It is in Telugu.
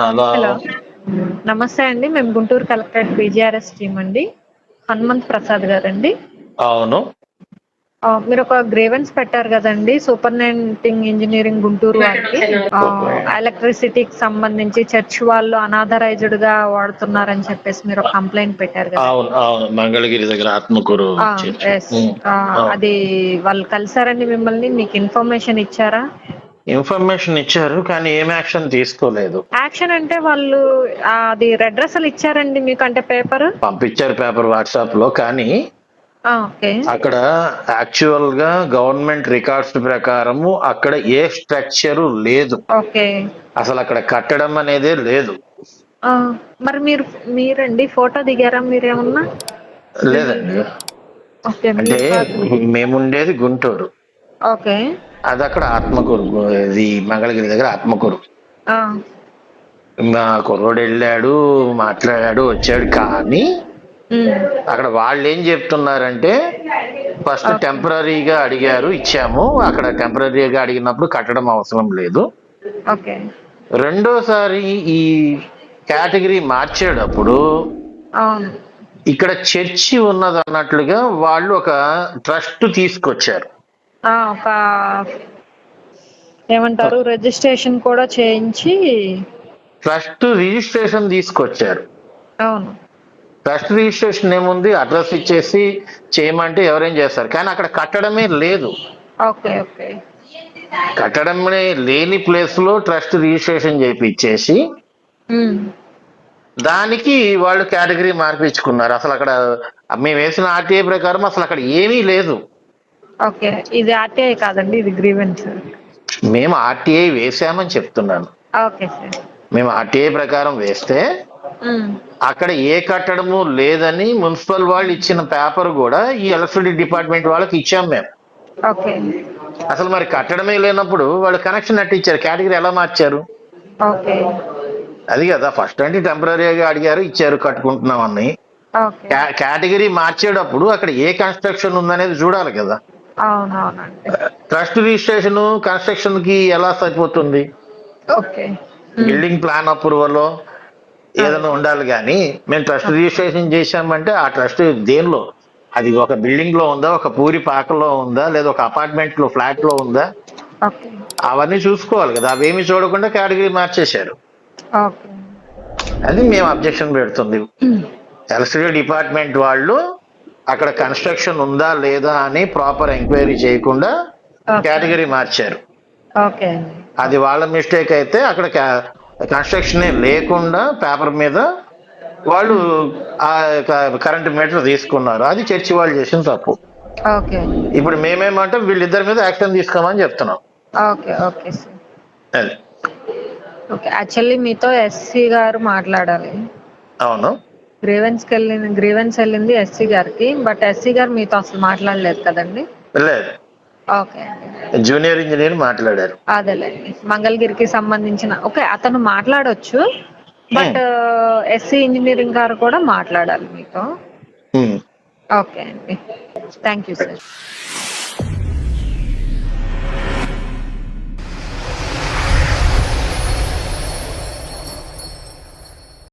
హలో. నమస్తే అండి. మేము గుంటూరు కలెక్టరేట్ పీజీఆర్ఎస్ టీమ్ అండి. హనుమంత్ ప్రసాద్ గారండి. అవును. ఆ, మీరు ఒక గ్రేవెన్స్ పెట్టారు కదండి. సూపరింటెండింగ్ ఇంజనీరింగ్ గుంటూరు వారికి. ఎలక్ట్రిసిటీకి సంబంధించి చర్చ్ వాళ్ళు అనాథరైజ్డ్గా వాడుతున్నారని చెప్పేసి మీరు ఒక కంప్లైంట్ పెట్టారు కదా. అవును అవును. మంగళగిరి దగ్గర ఆత్మకూరు ఆ, చర్చ్. yes. ఉమ్, ఆ. అది వాళ్ళు కలిసారండి మిమ్మల్ని. మీకు ఇన్ఫర్మేషన్ ఇచ్చారా? ఇన్ఫర్మేషన్ ఇచ్చారు కానీ ఏం యాక్షన్ తీసుకోలేదు. యాక్షన్ అంటే వాళ్ళు అది రెడ్ అసలు ఇచ్చారండి మీకు అంటే పేపర్? పంపించారు పేపర్ వాట్సాప్లో కానీ అక్కడ యాక్చువల్గా గవర్నమెంట్ రికార్డ్స్ ప్రకారము అక్కడ ఏ స్ట్రక్చర్ లేదు. అసలు అక్కడ కట్టడం అనేదే లేదు. మరి మీరు మీరండి ఫోటో దిగారా మీరేమన్నా? లేదండి. అంటే. మేముండేది గుంటూరు. ఓకే. అది అక్కడ ఆత్మకూరు ఇది మంగళగిరి దగ్గర ఆత్మకూరు. మా కుర్రోడు వెళ్ళాడు మాట్లాడాడు వచ్చాడు కానీ అక్కడ వాళ్ళు ఏం చెప్తున్నారంటే ఫస్ట్. టెంపరీగా అడిగారు ఇచ్చాము. అక్కడ టెంపరీగా అడిగినప్పుడు కట్టడం అవసరం లేదు. ఓకే. రెండోసారి ఈ కేటగిరీ మార్చేటప్పుడు ఇక్కడ చర్చి ఉన్నది అన్నట్లుగా వాళ్ళు ఒక ట్రస్ట్ తీసుకొచ్చారు. ఒక ఏమంటారు రిజిస్ట్రేషన్ కూడా చేయించి ట్రస్ట్ రిజిస్ట్రేషన్ తీసుకొచ్చారు. అవును. ట్రస్ట్ రిజిస్ట్రేషన్ ఏముంది? అడ్రస్ ఇచ్చేసి చేయమంటే ఎవరేం చేస్తారు? కానీ అక్కడ కట్టడమే లేదు. Okay okay. కట్టడమే లేని ప్లేస్లో ట్రస్ట్ రిజిస్ట్రేషన్ చేయించేసి దానికి వాళ్ళు కేటగిరీ మార్పించుకున్నారు అసలు అక్కడ మేము వేసిన ఆర్టీఐ ప్రకారం అసలు అక్కడ ఏమీ లేదు. ఓకే. ఇది ఆర్టీఐ కాదండి ఇది గ్రీవెన్స్ మేము ఆర్టీఐ వేసామని చెప్తున్నాను. Okay sir. మేము ఆర్టీఐ ప్రకారం వేస్తే అక్కడ ఏ కట్టడము లేదని మున్సిపల్ వాళ్ళు ఇచ్చిన పేపర్ కూడా ఈ ఎలక్ట్రిసిటీ డిపార్ట్మెంట్ వాళ్ళకి ఇచ్చాం మేము. అసలు మరి కట్టడమే లేనప్పుడు వాళ్ళు కనెక్షన్ అట్టి ఇచ్చారు కేటగిరీ ఎలా మార్చారు? అది కదా ఫస్ట్ అంటే టెంపరీగా అడిగారు ఇచ్చారు కట్టుకుంటున్నాం అని ఓకే. కే- కేటగిరీ మార్చేటప్పుడు అక్కడ ఏ కన్స్ట్రక్షన్ ఉందనేది చూడాలి కదా. ట్రస్ట్ రిజిస్ట్రేషన్ కన్స్ట్రక్షన్కి ఎలా సరిపోతుంది? బిల్డింగ్ ప్లాన్ అప్రూవల్ ఏదైనా ఉండాలి కానీ మేము ట్రస్ట్ రిజిస్ట్రేషన్ చేశామంటే ఆ ట్రస్ట్ దేనిలో? అది ఒక బిల్డింగ్లో ఉందా ఒక పూరి పాకలో ఉందా లేదా ఒక అపార్ట్మెంట్లో ఫ్లాట్లో ఉందా అవన్నీ చూసుకోవాలి కదా. అవేమి చూడకుండా కేటగిరీ మార్చేశారు. అది మేము అబ్జెక్షన్ పెడుతుంది. ఎలక్ట్రిసిటీ డిపార్ట్మెంట్ వాళ్ళు అక్కడ కన్స్ట్రక్షన్ ఉందా లేదా అని ప్రాపర్ ఎంక్వైరీ చేయకుండా కేటగిరీ మార్చారు. అది వాళ్ళ మిస్టేక్ అయితే అక్కడ కన్స్ట్రక్షన్ లేకుండా పేపర్ మీద వాళ్ళు ఆ కరెంట్ మీటర్ తీసుకున్నారు. అది చర్చి వాళ్ళు చేసిన తప్పు. ఇప్పుడు మేమేమంటే వీళ్ళిద్దరి మీద యాక్షన్ తీసుకోమని చెప్తున్నాం. ఓకే ఓకే అది. ఓకే యాక్చువల్లీ మీతో ఎస్సీ గారు మాట్లాడాలి. అవును. గ్రీవెన్స్కి వెళ్ళింది గ్రీవెన్స్ వెళ్ళింది ఎస్సీ గారికి. బట్ ఎస్సీ గారు మీతో అసలు మాట్లాడలేదు కదండి? లేదు. ఓకే జూనియర్ ఇంజనీర్ మాట్లాడారు. అదేలేండి. మంగళగిరికి సంబంధించిన ఓకే అతను మాట్లాడొచ్చు. బట్ ఎస్సీ ఇంజనీరింగ్ గారు కూడా మాట్లాడాలి మీతో. ఓకే అండి. Thank you sir.